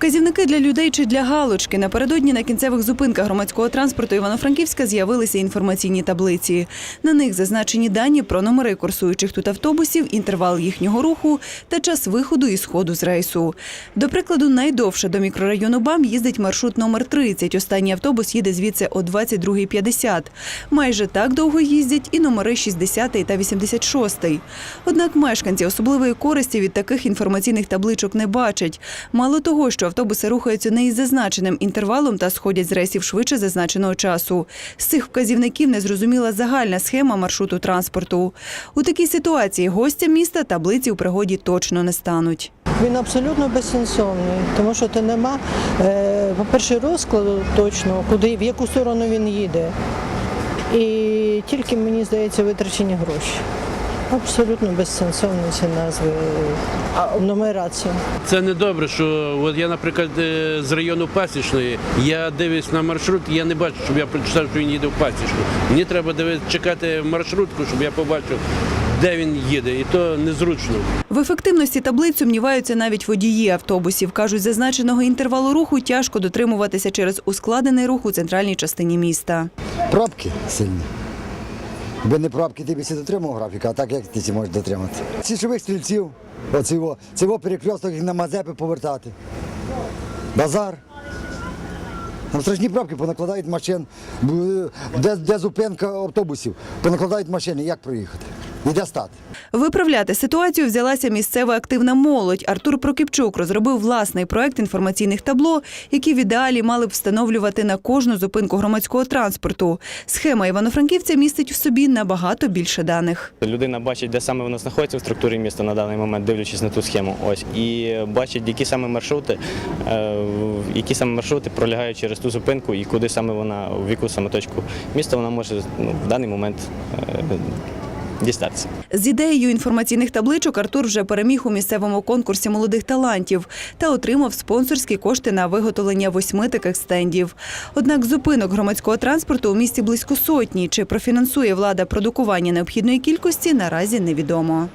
Вказівники для людей чи для галочки напередодні на кінцевих зупинках громадського транспорту Івано-Франківська з'явилися інформаційні таблиці. На них зазначені дані про номери курсуючих тут автобусів, інтервал їхнього руху та час виходу і сходу з рейсу. До прикладу, найдовше до мікрорайону БАМ їздить маршрут номер 30. Останній автобус їде звідси о 22.50. Майже так довго їздять і номери 60 та 86. Однак мешканці особливої користі від таких інформаційних табличок не бачать. Мало того, що автобуси рухаються не із зазначеним інтервалом та сходять з рейсів швидше зазначеного часу. З цих вказівників незрозуміла загальна схема маршруту транспорту. У такій ситуації гостям міста таблиці у пригоді точно не стануть. Він абсолютно безсенсовний, тому що ти нема, е, по-перше, розкладу точно, куди, в яку сторону він їде. І тільки, мені здається, витрачені гроші. Абсолютно безсенсовні ці назви а, нумерації. Це не добре, що от я, наприклад, е, з району Пасічної, я дивлюсь на маршрут, я не бачу, щоб я прочитав, що він їде в Пасічну. Мені треба дивитися, чекати маршрутку, щоб я побачив, де він їде, і то незручно. В ефективності таблиць сумніваються навіть водії автобусів. Кажуть, зазначеного інтервалу руху тяжко дотримуватися через ускладений рух у центральній частині міста. Пробки сильні. Якби не правки, ти б всі дотримав графіка, а так як ти ці можеш дотримати. Січових стрільців, оцього, цього перекресток їх на Мазепи повертати. Базар. Там страшні правки понакладають машин, де, де зупинка автобусів, понакладають машини, як проїхати? І де стати? Виправляти ситуацію взялася місцева активна молодь. Артур Прокипчук розробив власний проект інформаційних табло, які в ідеалі мали б встановлювати на кожну зупинку громадського транспорту. Схема івано-франківця містить в собі набагато більше даних. Людина бачить, де саме воно знаходиться в структурі міста на даний момент, дивлячись на ту схему. Ось і бачить, які саме маршрути, е, які саме маршрути пролягають через ту зупинку і куди саме вона, в яку саме точку міста вона може ну, в даний момент е, дістатися. З ідеєю інформаційних табличок Артур вже переміг у місцевому конкурсі молодих талантів та отримав спонсорські кошти на виготовлення восьми таких стендів. Однак зупинок громадського транспорту у місті близько сотні. Чи профінансує влада продукування необхідної кількості, наразі невідомо.